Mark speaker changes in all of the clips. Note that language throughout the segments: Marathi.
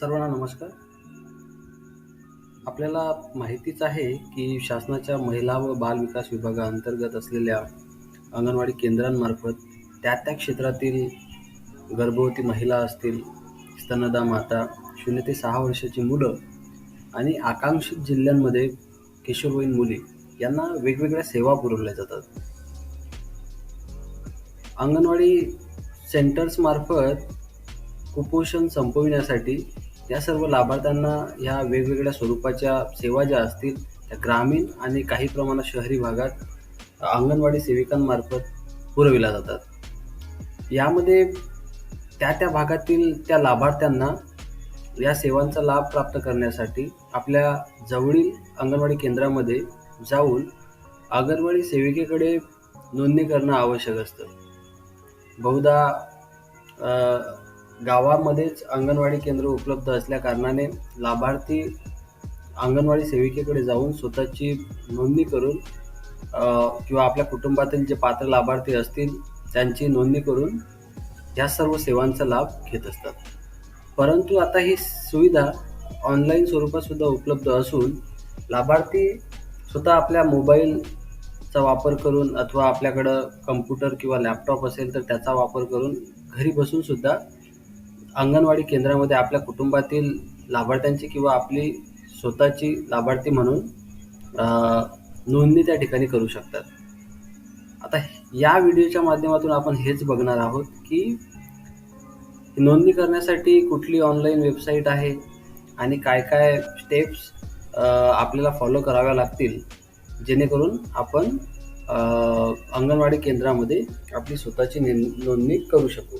Speaker 1: सर्वांना नमस्कार. आपल्याला माहितीच आहे, की शासनाच्या महिला व बाल विकास विभागाअंतर्गत असलेल्या अंगणवाडी केंद्रांमार्फत त्या-त्या क्षेत्रातील गर्भवती महिला असतील, स्तनदा माता, शून्य ते सहा वर्षाची मुलं आणि आकांक्षित जिल्ह्यांमध्ये किशोरवयीन मुली यांना वेगवेगळ्या सेवा पुरवल्या जातात. अंगणवाडी सेंटर्समार्फत कुपोषण संपविण्यासाठी या सर्व लाभार्थ्यांना ह्या वेगवेगळ्या स्वरूपाच्या सेवा ज्या असतील, त्या ग्रामीण आणि काही प्रमाणात शहरी भागात अंगणवाडी सेविकांमार्फत पुरविल्या जातात. यामध्ये त्या-त्या भागातील त्या लाभार्थ्यांना या सेवांचा लाभ प्राप्त करण्यासाठी आपल्या जवळील अंगणवाडी केंद्रामध्ये जाऊन अंगणवाडी सेविकेकडे नोंदणी करणं आवश्यक असतं. बहुधा गावामध्येच अंगणवाडी केंद्र उपलब्ध असल्याकारणाने लाभार्थी अंगणवाडी सेविकेकडे जाऊन स्वतःची नोंदणी करून किंवा आपल्या कुटुंबातील जे पात्र लाभार्थी असतील त्यांची नोंदणी करून या सर्व सेवांचा लाभ घेत असतात. परंतु आता ही सुविधा ऑनलाईन स्वरूपातसुद्धा उपलब्ध असून लाभार्थी स्वतः आपल्या मोबाईलचा वापर करून अथवा आपल्याकडं कम्प्युटर किंवा लॅपटॉप असेल तर त्याचा वापर करून घरी बसूनसुद्धा अंगणवाडी केंद्रामध्ये आपल्या कुटुंबातील लाभार्थ्यांची किंवा आपली स्वतःची लाभार्थी म्हणून नोंदणी त्या ठिकाणी करू शकतात. आता या व्हिडिओच्या माध्यमातून आपण हेच बघणार आहोत, की नोंदणी करण्यासाठी कुठली ऑनलाईन वेबसाईट आहे आणि काय-काय स्टेप्स आपल्याला फॉलो कराव्या लागतील, जेणेकरून आपण अंगणवाडी केंद्रामध्ये आपली स्वतःची नोंदणी करू शकू.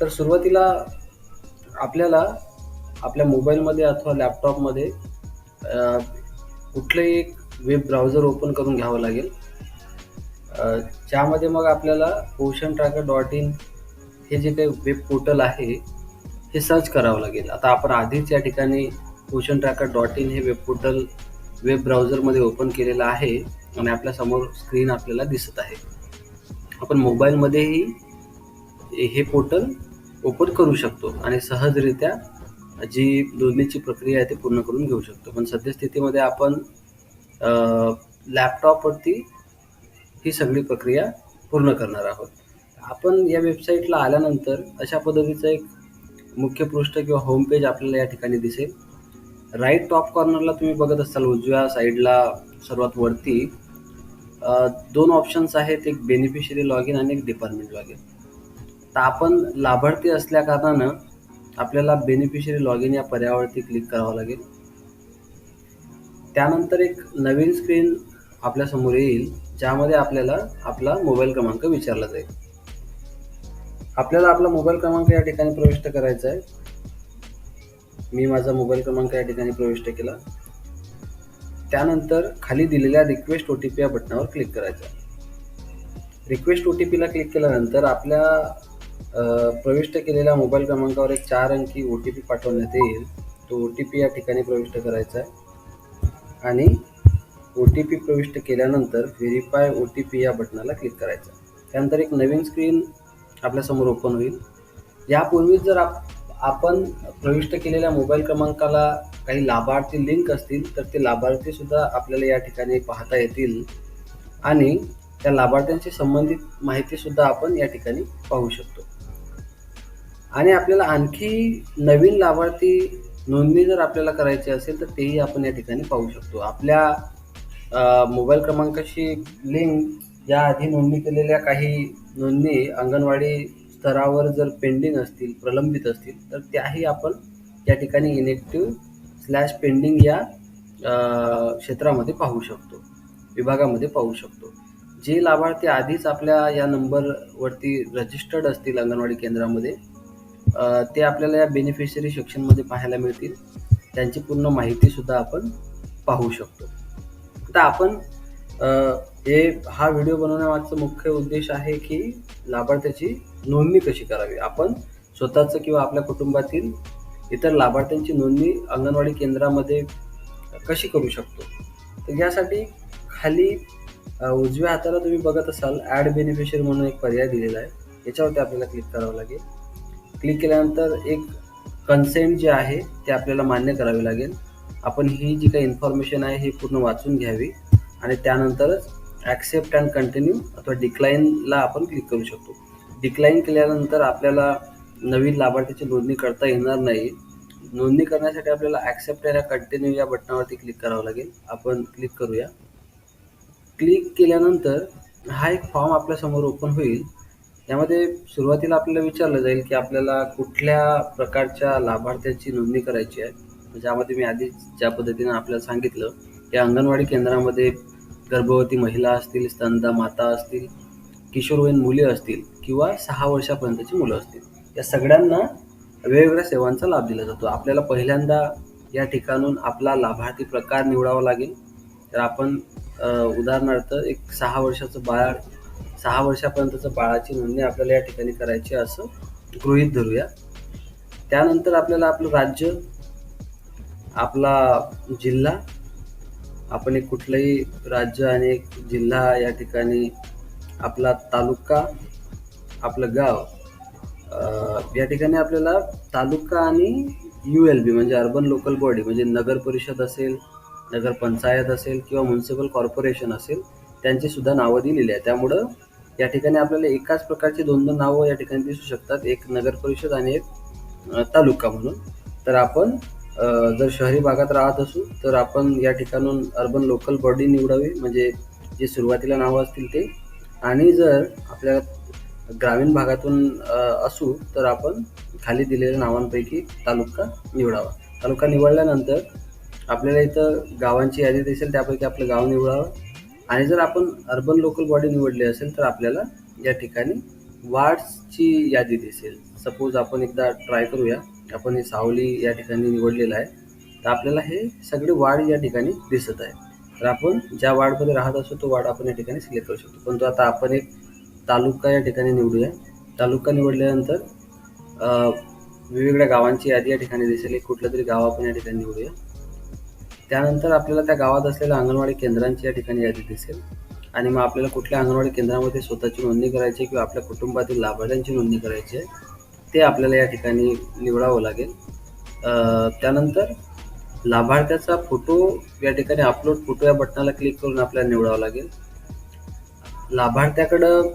Speaker 1: तर सुरुवातीला आपल्याला आपल्या मोबाईलमध्ये अथवा लॅपटॉपमध्ये कुठलंही एक वेब ब्राउझर ओपन करून घ्यावं लागेल. ज्यामध्ये मग आपल्याला पोषण ट्रॅकर डॉट इन हे जे काही वेब पोर्टल आहे, हे सर्च करावं लागेल. आता आपण आधीच या ठिकाणी पोषण ट्रॅकर डॉट इन हे वेब पोर्टल वेब ब्राउझरमध्ये ओपन केलेलं आहे आणि आपल्यासमोर स्क्रीन आपल्याला दिसत आहे. आपण मोबाईलमध्येही हे पोर्टल ओपन करू शकतो आणि सहजरित्या जी नोंदणीची प्रक्रिया आहे ती पूर्ण करून घेऊ शकतो. पण सद्यस्थितीमध्ये आपण लॅपटॉपवरती ही सगळी प्रक्रिया पूर्ण करणार आहोत. आपण या वेबसाईटला आल्यानंतर अशा पद्धतीचं एक मुख्य पृष्ठ किंवा होम पेज आपल्याला या ठिकाणी दिसेल. राईट टॉप कॉर्नरला तुम्ही बघत असाल उजव्या साईडला सर्वात वरती दोन ऑप्शन्स आहेत. एक बेनिफिशियरी लॉगिन आणि एक डिपार्टमेंट लॉग इन तर आपण लाभार्थी असल्याकारणानं आपल्याला बेनिफिशियरी लॉगिन या पर्यायावरती क्लिक करावं लागेल. त्यानंतर एक नवीन स्क्रीन आपल्यासमोर येईल, ज्यामध्ये आपल्याला आपला मोबाईल क्रमांक विचारला जाईल. आपल्याला आपला मोबाईल क्रमांक या ठिकाणी प्रविष्ट करायचा आहे. मी माझा मोबाईल क्रमांक या ठिकाणी प्रविष्ट केला. त्यानंतर खाली दिलेल्या रिक्वेस्ट ओ टी पी या बटनावर क्लिक करायचं आहे. रिक्वेस्ट ओटीपीला क्लिक केल्यानंतर आपल्या प्रविष्ट केलेल्या मोबाईल क्रमांकावर एक चार अंकी ओ टी पी पाठवण्यात येईल. तो ओ टी पी या ठिकाणी प्रविष्ट करायचा आहे आणि ओ टी पी प्रविष्ट केल्यानंतर व्हेरीफाय ओ टी पी या बटनाला क्लिक करायचं त्यानंतर एक नवीन स्क्रीन आपल्यासमोर ओपन होईल. यापूर्वी जर आप आपण प्रविष्ट केलेल्या मोबाईल क्रमांकाला काही लाभार्थी लिंक असतील, तर ते लाभार्थीसुद्धा आपल्याला या ठिकाणी पाहता येतील आणि त्या लाभार्थ्यांशी संबंधित माहितीसुद्धा आपण या ठिकाणी पाहू शकतो. आणि आपल्याला आणखी नवीन लाभार्थी नोंदणी जर आपल्याला करायची असेल, तर तेही आपण या ठिकाणी पाहू शकतो. आपल्या मोबाईल क्रमांकाशी लिंक या आधी नोंदणी केलेल्या काही नोंदणी अंगणवाडी स्तरावर जर पेंडिंग असतील, प्रलंबित असतील, तर त्याही आपण या ठिकाणी इनेक्टिव्ह स्लॅश पेंडिंग या क्षेत्रामध्ये पाहू शकतो, विभागामध्ये पाहू शकतो. जे लाभार्थी आधीच आपल्या या नंबरवरती रजिस्टर्ड असतील अंगणवाडी केंद्रामध्ये ते आपल्याला या बेनिफिशियरी सेक्शनमध्ये पाहायला मिळतील. त्यांची पूर्ण माहितीसुद्धा आपण पाहू शकतो. आता आपण हे हा व्हिडिओ बनवण्यामागचा मुख्य उद्देश आहे, की लाभार्थ्याची नोंदणी कशी करावी. आपण स्वतःचं किंवा आपल्या कुटुंबातील इतर लाभार्थ्यांची नोंदणी अंगणवाडी केंद्रामध्ये कशी करू शकतो. तर यासाठी खाली उजव्या हाताला तुम्ही बघत असाल ॲड बेनिफिशियरी म्हणून एक पर्याय दिलेला आहे. याच्यावरती आपल्याला क्लिक करावं लागेल. क्लिक केल्यानंतर एक कन्सेंट जे आहे ते आपल्याला मान्य करावे लागेल. आपण ही जी काही इन्फॉर्मेशन आहे ही पूर्ण वाचून घ्यावी आणि त्यानंतरच ॲक्सेप्ट अँड कंटिन्यू अथवा डिक्लाईनला आपण क्लिक करू शकतो. डिक्लाईन केल्यानंतर आपल्याला नवीन लाभार्थीची नोंदणी करता येणार नाही. नोंदणी करण्यासाठी आपल्याला ॲक्सेप्ट या कंटिन्यू या बटनावरती क्लिक करावं लागेल. आपण क्लिक करूया. क्लिक केल्यानंतर हा एक फॉर्म आपल्यासमोर ओपन होईल. यामध्ये सुरुवातीला आपल्याला विचारलं जाईल की आपल्याला कुठल्या प्रकारच्या लाभार्थ्याची नोंदणी करायची आहे? ज्यामध्ये मी आधी ज्या पद्धतीनं आपल्याला सांगितलं की अंगणवाडी केंद्रामध्ये गर्भवती महिला असतील स्तनदा माता असतील किशोरवयीन मुले असतील किंवा सहा वर्षापर्यंतची मुलं असतील या सगळ्यांना वेगवेगळ्या सेवांचा लाभ दिला जातो. आपल्याला पहिल्यांदा या ठिकाणून आपला लाभार्थी प्रकार निवडावा लागेल. तर आपण उदाहरणार्थ एक सहा वर्षाचं बाळ सहा वर्षापर्यंतचं बाळाची नोंदणी आपल्याला या ठिकाणी करायची असं गृहीत धरूया. त्यानंतर आपल्याला आपलं राज्य आपला जिल्हा आपण एक कुठलंही राज्य आणि एक जिल्हा या ठिकाणी आपला तालुका आपलं गाव या ठिकाणी आपल्याला तालुका आणि यू एल बी म्हणजे अर्बन लोकल बॉडी म्हणजे नगर परिषद असेल नगर पंचायत असेल किंवा म्युन्सिपल कॉर्पोरेशन असेल त्यांची सुद्धा नावं दिलेली आहे त्यामुळं या ठिकाणी आपल्याला एकाच प्रकारची दोन दोन नावं या ठिकाणी दिसू शकतात. एक नगर परिषद आणि एक तालुका म्हणून. तर आपण जर शहरी भागात राहत असू तर आपण या ठिकाणून अर्बन लोकल बॉडी निवडावी. म्हणजे जे सुरुवातीला नावं असतील ते. आणि जर आपल्या ग्रामीण भागातून असू तर आपण खाली दिलेल्या नावांपैकी तालुका निवडावा. तालुका निवडल्यानंतर आपल्याला इथं गावांची यादी दिसेल त्यापैकी आपलं गाव निवडावं. आणि जर आपण अर्बन लोकल बॉडी निवडली असेल तर आपल्याला या ठिकाणी वार्ड्सची यादी दिसेल. सपोज आपण एकदा ट्राय करूया. आपण हे सावली या ठिकाणी निवडलेलं आहे. तर आपल्याला हे सगळे वार्ड या ठिकाणी दिसत आहे तर आपण ज्या वार्डमध्ये राहत असतो तो वार्ड आपण या ठिकाणी सिलेक्ट करू शकतो. परंतु आता आपण एक तालुका या ठिकाणी निवडूया. तालुका निवडल्यानंतर वेगवेगळ्या गावांची यादी या ठिकाणी दिसेल. एक कुठलं तरी गाव आपण या ठिकाणी निवडूया. त्यानंतर आपल्याला त्या गावात असलेल्या अंगणवाडी केंद्रांची या ठिकाणी यादी दिसेल. आणि मग आपल्याला कुठल्या अंगणवाडी केंद्रामध्ये स्वतःची नोंदणी करायची किंवा आपल्या कुटुंबातील लाभार्थ्यांची नोंदणी करायची आहे ते आपल्याला या ठिकाणी निवडावं लागेल. त्यानंतर लाभार्थ्याचा फोटो या ठिकाणी अपलोड फोटो या बटनाला क्लिक करून आपल्याला निवडावं लागेल. लाभार्थ्याकडं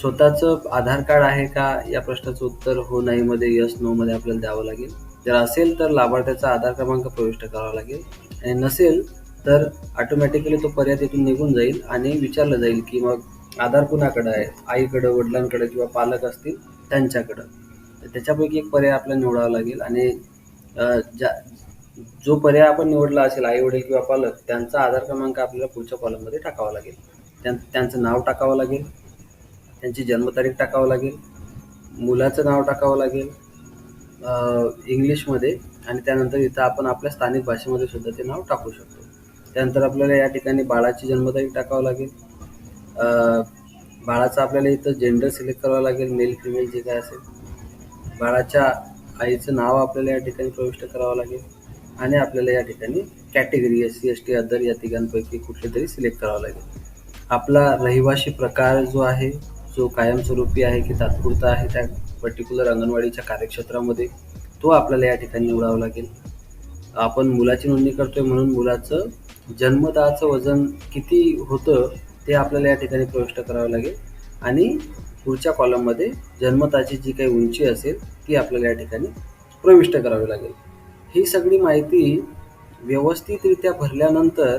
Speaker 1: स्वतःचं आधार कार्ड आहे का? या प्रश्नाचं उत्तर हो नाही मध्ये यस नो मध्ये आपल्याला द्यावं लागेल. जर असेल तर लाभार्थ्याचा आधार क्रमांक प्रविष्ट करावा लागेल. नसेल तर ऑटोमॅटिकली तो पर्याय तिथून निघून जाईल आणि विचारलं जाईल की मग आधार कुणाकडं आहे? आईकडं वडिलांकडं किंवा पालक असतील त्यांच्याकडं. तर त्याच्यापैकी एक पर्याय आपल्याला निवडावा लागेल आणि ज्या जो पर्याय आपण निवडला असेल आई वडील किंवा पालक त्यांचा आधार क्रमांक आपल्याला पुढच्या कॉलममध्ये टाकावा लागेल. त्यां त्यांचं नाव टाकावं लागेल त्यांची जन्मतारीख टाकावं लागेल मुलाचं नाव टाकावं लागेल इंग्लिशमध्ये आणि त्यानंतर इथं आपण आपल्या स्थानिक भाषेमध्ये सुद्धा ते नाव टाकू शकतो. त्यानंतर आपल्याला या ठिकाणी बाळाची जन्मतारीख टाकावं लागेल. बाळाचं आपल्याला इथं जेंडर सिलेक्ट करावं लागेल मेल फिमेल जे काय असेल. बाळाच्या आईचं नाव आपल्याला या ठिकाणी प्रविष्ट करावं लागेल. आणि आपल्याला या ठिकाणी category S C S T other या तिघांपैकी कुठले तरी सिलेक्ट करावं लागेल. आपला रहिवाशी प्रकार जो आहे जो कायमस्वरूपी आहे की तात्पुरता आहे त्या पर्टिक्युलर अंगणवाडीच्या कार्यक्षेत्रामध्ये तो आपल्याला या ठिकाणी निवडावा लागेल. आपण मुलाची नोंदणी करतोय म्हणून मुलाचं जन्मदाचं वजन किती होतं ते आपल्याला या ठिकाणी प्रविष्ट करावं लागेल. आणि पुढच्या कॉलममध्ये जन्मताची जी काही उंची असेल ती आपल्याला या ठिकाणी प्रविष्ट करावी लागेल. ही सगळी माहिती व्यवस्थितरित्या भरल्यानंतर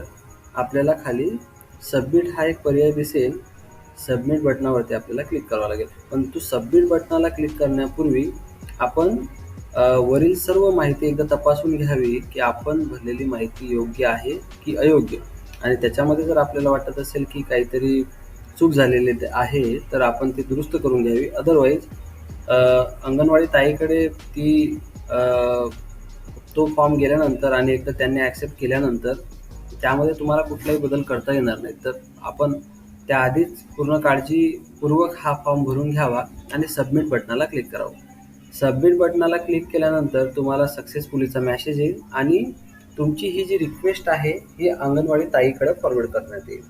Speaker 1: आपल्याला खाली सबमिट हा एक पर्याय दिसेल. सबमिट बटनावरती आपल्याला क्लिक करावं लागेल. पण तू सबमिट बटनाला क्लिक करण्यापूर्वी आपण वरील सर्व माहिती एकदा तपासून घ्यावी की आपण भरलेली माहिती योग्य आहे की अयोग्य. आणि त्याच्यामध्ये जर आपल्याला वाटत असेल की काहीतरी चूक झालेली आहे तर आपण ती दुरुस्त करून घ्यावी. अदरवाईज अंगणवाडी ताईकडे ती तो फॉर्म गेल्यानंतर आणि एकदा त्यांनी ॲक्सेप्ट केल्यानंतर त्यामध्ये तुम्हाला कुठलाही बदल करता येणार नाही. तर आपण त्याआधीच पूर्ण काळजीपूर्वक हा फॉर्म भरून घ्यावा आणि सबमिट बटनाला क्लिक करावं. सबमिट बटनाला क्लिक केल्यानंतर तुम्हाला सक्सेसफुलीचा मॅसेज येईल आणि तुमची ही जी रिक्वेस्ट आहे ही अंगणवाडी ताईकडे फॉरवर्ड करण्यात येईल.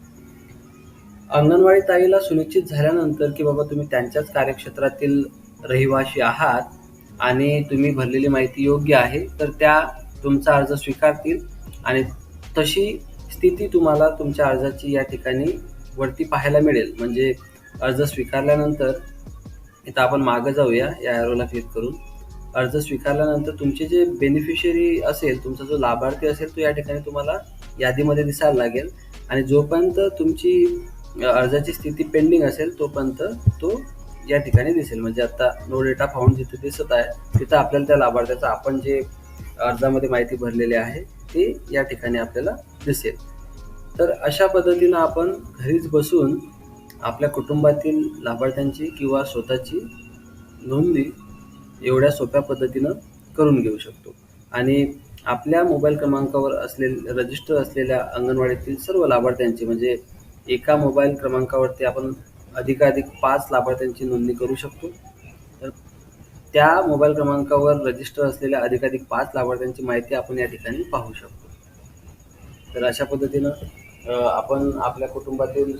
Speaker 1: अंगणवाडी ताईला सुनिश्चित झाल्यानंतर की बाबा तुम्ही त्यांच्याच कार्यक्षेत्रातील रहिवाशी आहात आणि तुम्ही भरलेली माहिती योग्य आहे तर त्या तुमचा अर्ज स्वीकारतील आणि तशी स्थिती तुम्हाला तुमच्या अर्जाची या ठिकाणी वरती पाहायला मिळेल. म्हणजे अर्ज स्वीकारल्यानंतर इथं आपण मागं जाऊया या ॲरोला क्लिक करून. अर्ज स्वीकारल्यानंतर तुमचे जे बेनिफिशियरी असेल तुमचा जो लाभार्थी असेल तो या ठिकाणी तुम्हाला यादीमध्ये दिसायला लागेल. आणि जोपर्यंत तुमची अर्जाची स्थिती पेंडिंग असेल तोपर्यंत तो या ठिकाणी दिसेल. म्हणजे आता नो डेटा फाउंड जिथे दिसत आहे तिथं आपल्याला त्या लाभार्थ्याचं आपण जे अर्जामध्ये माहिती भरलेली आहे ते या ठिकाणी आपल्याला दिसेल. तर अशा पद्धतीनं आपण घरीच बसून आपल्या कुटुंबातील लाभार्थ्यांची किंवा स्वतःची नोंदणी एवढ्या सोप्या पद्धतीनं करून घेऊ शकतो. आणि आपल्या मोबाईल क्रमांकावर असलेले रजिस्टर असलेल्या अंगणवाडीतील सर्व लाभार्थ्यांची म्हणजे एका मोबाईल क्रमांकावरती आपण अधिकाधिक पाच लाभार्थ्यांची नोंदणी करू शकतो. तर त्या मोबाईल क्रमांकावर रजिस्टर असलेल्या अधिकाधिक पाच लाभार्थ्यांची माहिती आपण या ठिकाणी पाहू शकतो. तर अशा पद्धतीनं आपण आपल्या कुटुंबातील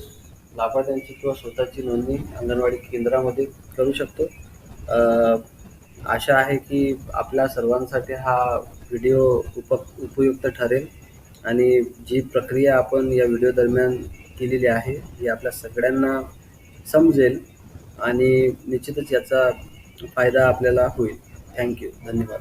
Speaker 1: लाभार्थ्यांची किंवा स्वतःची नोंदणी अंगणवाडी केंद्रामध्ये करू शकतो. आशा आहे की आपल्या सर्वांसाठी हा व्हिडिओ उप उपयुक्त ठरेल आणि जी प्रक्रिया आपण या व्हिडिओ दरम्यान केलेली आहे ही आपल्या सगळ्यांना समजेल आणि निश्चितच याचा फायदा आपल्याला होईल. थँक्यू. धन्यवाद.